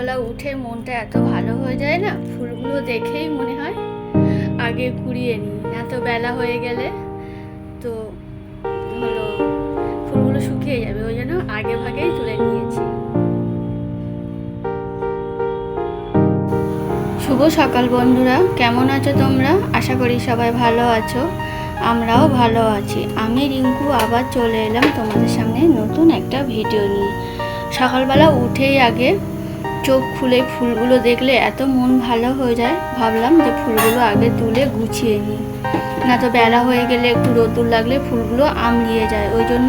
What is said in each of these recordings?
সকালবেলা উঠে মনটা এত ভালো হয়ে যায় না, ফুলগুলো দেখেই মনে হয় আগে কুড়িয়ে নিই। এত বেলা হয়ে গেলে তো হলো ফুলগুলো শুকিয়ে যাবে, ওই জন্য আগে ভাগেই তুলে নিয়েছি। শুভ সকাল বন্ধুরা, কেমন আছো তোমরা? আশা করি সবাই ভালো আছো, আমরাও ভালো আছি। আমি রিঙ্কু, আবার চলে এলাম তোমাদের সামনে নতুন একটা ভিডিও নিয়ে। সকালবেলা উঠেই আগে চোখ খুলে ফুলগুলো দেখলে এত মন ভালো হয়ে যায়। ভাবলাম যে ফুলগুলো আগে তুলে গুছিয়ে নিই। না তো বেলা হয়ে গেলে একটু রোদ্দুর লাগলে ফুলগুলো আম আমলিয়ে যায়। ওই জন্য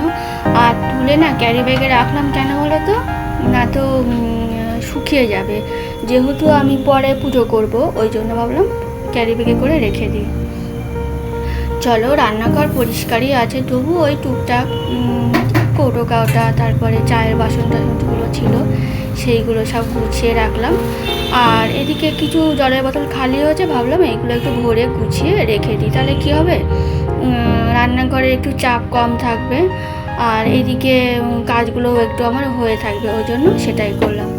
আর তুলে না ক্যারি ব্যাগে রাখলাম কেন বলো তো? না তো শুকিয়ে যাবে। যেহেতু আমি পরে পুজো করব, ওই জন্য ভাবলাম ক্যারি ব্যাগে করে রেখে দিই। চলো রান্নাঘর পরিষ্কারই আছে। তবু ওই টুকটাক কৌটো কাউটা তারপরে চায়ের বাসন টাসনগুলো ছিল, সেইগুলো সব গুছিয়ে রাখলাম। আর এদিকে কিছু জলের বোতল খালি হয়েছে, ভাবলাম এইগুলো একটু ভরে গুছিয়ে রেখে দিই। তাহলে কী হবে? রান্নাঘরে একটু চাপ কম থাকবে, আর এদিকে কাজগুলো একটু আমার হয়ে থাকবে, ওই জন্য সেটাই করলাম।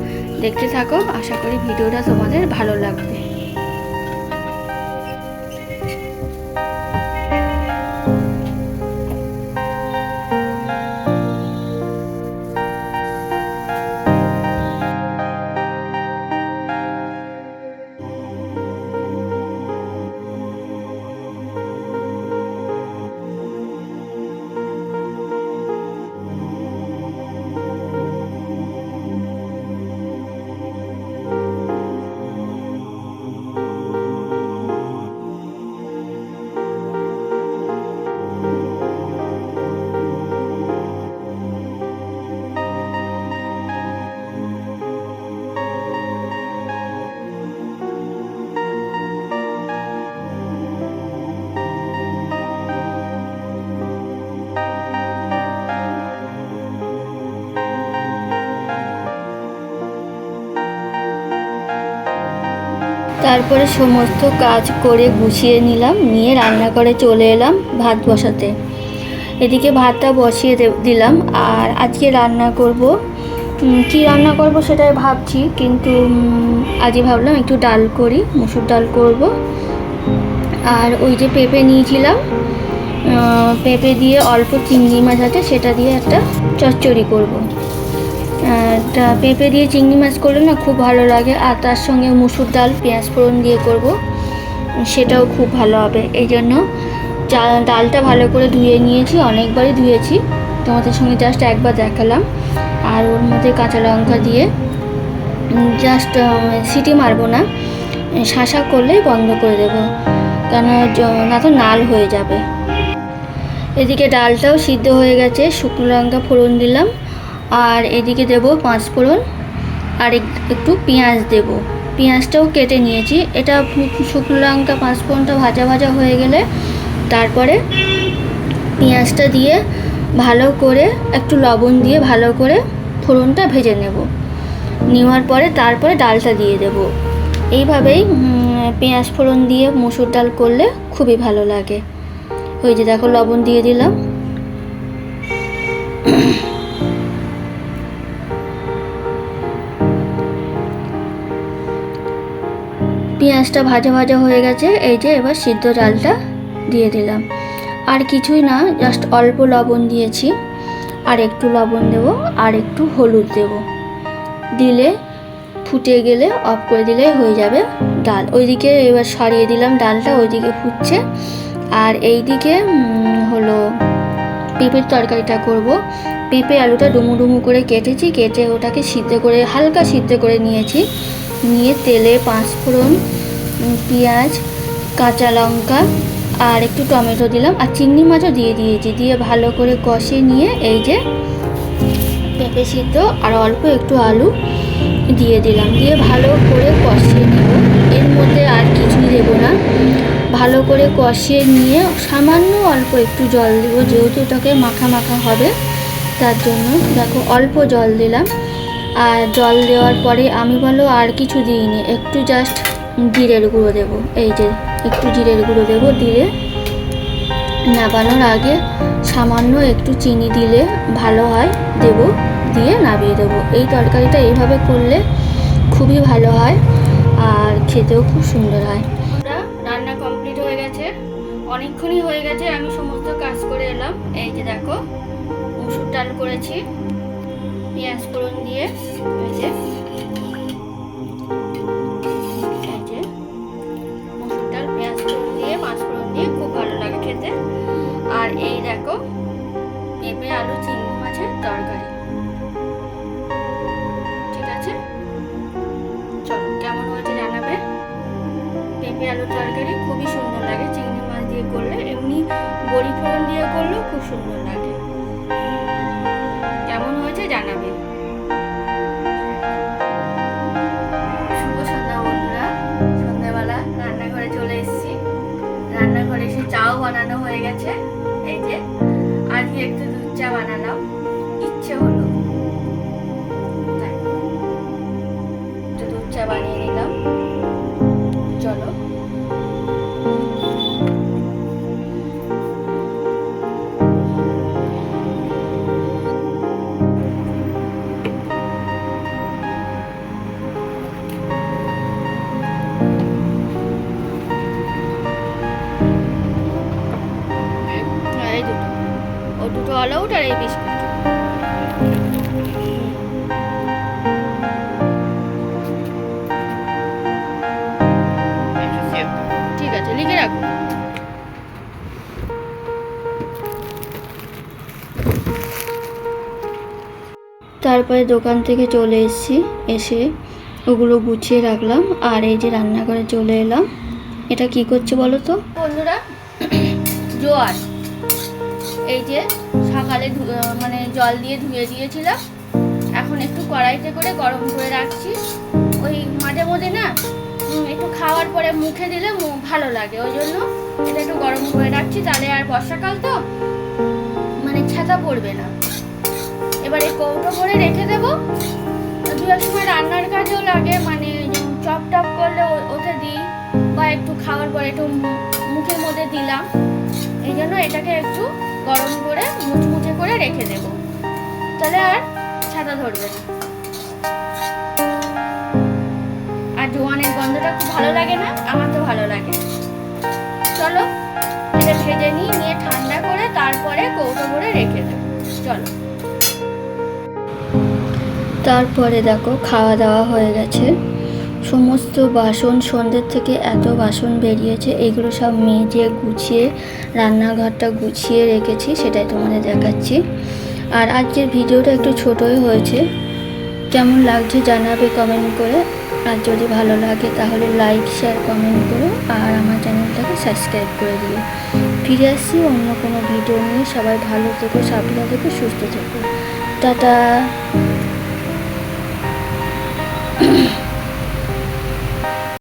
দেখতে থাকো, আশা করি ভিডিওটা তোমাদের ভালো লাগবে। তারপরে সমস্ত কাজ করে গুছিয়ে নিলাম, নিয়ে রান্না করে চলে এলাম ভাত বসাতে। এদিকে ভাতটা বসিয়ে দিলাম, আর আজকে রান্না করব। কি রান্না করব সেটাই ভাবছি, কিন্তু আজই ভাবলাম একটু ডাল করি, মুসুর ডাল করব। আর ওই যে পেঁপে নিয়েছিলাম পেঁপে দিয়ে অল্প চিংড়ি মাছ আছে, সেটা দিয়ে একটা চচ্চড়ি করব। তা পেঁপে দিয়ে চিংড়ি মাছ করলে না খুব ভালো লাগে, আর তার সঙ্গে মুসুর ডাল, পেঁয়াজ ফোড়ন দিয়ে করব। সেটাও খুব ভালো হবে। এই জন্য ডালটা ভালো করে ধুয়ে নিয়েছি, অনেকবারই ধুয়েছি। তোমাদের সঙ্গে জাস্ট একবার দেখালাম। আর ওর মধ্যে কাঁচা লঙ্কা দিয়ে জাস্ট সিটি মারবো না। শাসা করলেই বন্ধ করে দেবো। কেন না তো নাল হয়ে যাবে। এদিকে ডালটাও সিদ্ধ হয়ে গেছে, শুকনো লঙ্কা ফোড়ন দিলাম। আর এদিকে দেব পাঁচ ফোড়ন আর এক- একটু পেঁয়াজ দেব। পেঁয়াজটাও কেটে নিয়েছি। এটা শুকনো লঙ্কা পাঁচ ফোড়নটা ভাজা ভাজা হয়ে গেলে তারপরে পেঁয়াজটা দিয়ে ভালো করে একটু লবণ দিয়ে ভালো করে ফোড়নটা ভেজে নেব। নেওয়ার পরে তারপরে ডালটা দিয়ে দেব। এইভাবেই পেঁয়াজ ফোড়ন দিয়ে মুসুর ডাল করলে খুবই ভালো লাগে। ওই যে দেখো লবণ দিয়ে দিলাম। পেঁয়াজটা ভাজা ভাজা হয়ে গেছে এই যে এবার সিদ্ধ ডালটা দিয়ে দিলাম। আর কিছুই না জাস্ট অল্প লবণ দিয়েছি আর একটু লবণ দেব আর একটু হলুদ দেব। দিলে ফুটে গেলে অফ করে দিলেই হয়ে যাবে ডাল। ওইদিকে এবার সরিয়ে দিলাম ডালটা ওইদিকে ফুটছে। আর এইদিকে উম, হলো পেঁপের তরকারিটা করব। পেঁপে আলুটা ডুমু ডুমু করে কেটেছি কেটে ওটাকে সিদ্ধ করে হালকা সিদ্ধ করে নিয়েছি। নিয়ে তেলে পাঁচ ফোড়ন উম, পেঁয়াজ, কাঁচা লঙ্কা আর একটু টমেটো দিলাম আর চিংড়ি মাছও দিয়ে দিয়েছি। দিয়ে ভালো করে কষে নিয়ে এই যে পেঁপে সিদ্ধ আর অল্প একটু আলু দিয়ে দিলাম। দিয়ে ভালো করে কষিয়ে নেব। এর মধ্যে আর কিছুই দেবো না। ভালো করে কষিয়ে নিয়ে সামান্য অল্প একটু জল দেবো, যেহেতু এটাকে মাখা মাখা হবে, তার জন্য দেখো অল্প জল দিলাম। আর জল দেওয়ার পরে আমি বলো আর কিছু দিইনি। একটু জাস্ট জিরের গুঁড়ো দেবো। এই যে একটু জিরের গুঁড়ো দেবো দিয়ে নাবানোর আগে সামান্য একটু চিনি দিলে ভালো হয়, দেব, দিয়ে নামিয়ে দেবো। এই তরকারিটা এইভাবে করলে খুবই ভালো হয় আর খেতেও খুব সুন্দর হয়। রান্না কমপ্লিট হয়ে গেছে। অনেকক্ষণই হয়ে গেছে, আমি সমস্ত কাজ করে এলাম। এই যে দেখো, মুসুর ডাল করেছি। পেঁয়াজ ফোড়ন দিয়ে যে পেঁপে আলু, চিংড়ি মাছের তরকারি। ঠিক আছে? চলো, কেমন হয়েছে জানাবে? পেঁপে আলু তরকারি খুবই সুন্দর লাগে, চিংড়ি মাছ দিয়ে করলে, এমনি বড়ি ফোড়ন দিয়ে করলেও খুব সুন্দর লাগে। কেমন হয়েছে জানাবে? তারপরে দোকান থেকে চলে এসেছি। এসে ওগুলো গুছিয়ে রাখলাম আর এই যে রান্নাঘরে চলে এলাম। এটা কি করছে বলো তো? বন্ধুরা, জোয়ার। এই যে সকালে মানে জল দিয়ে ধুয়ে দিয়েছিলাম। এখন একটু কড়াইতে করে গরম করে রাখছি। ওই মাঝে মধ্যে না একটু খাওয়ার পরে মুখে দিলে ভালো লাগে। ওই জন্য এটা একটু গরম করে রাখছি। তাহলে আর বর্ষাকাল তো মানে ছাতা পড়বে না। এবার কৌটো করে রেখে দেবো। এক সময় রান্নার কাজেও লাগে মানে চপ টপ করলে ওতে দিই, বা একটু খাওয়ার পরে একটু মুখের মধ্যে দিলাম, এই জন্য এটাকে একটু গরম করে মুচমুচে করে রেখে দেবো। তাহলে আর ছাতা ধরবে না। আর জোয়ানের গন্ধটা খুব ভালো লাগে না? আমার তো ভালো লাগে। চলো, এটা ভেজে নিই, নিয়ে ঠান্ডা করে তারপরে কৌটো করে রেখে দেবো। চলো। তারপরে দেখো খাওয়া দাওয়া হয়ে গেছে। সমস্ত বাসন সন্ধ্যের থেকে এত বাসন বেরিয়েছে, এগুলো সব মেজে গুছিয়ে, রান্নাঘরটা গুছিয়ে রেখেছি, সেটাই তোমাদের দেখাচ্ছি। আর আজকের ভিডিওটা একটু ছোটই হয়েছে। কেমন লাগছে জানাবে কমেন্ট করে। আর যদি ভালো লাগে তাহলে লাইক শেয়ার কমেন্ট করো আর আমার চ্যানেলটাকে সাবস্ক্রাইব করে দিও। ফিরে আসছি অন্য কোনো ভিডিও নিয়ে। সবাই ভালো থেকো, সাবধানে থেকো, সুস্থ থেকো। টাটা! Mm-hmm.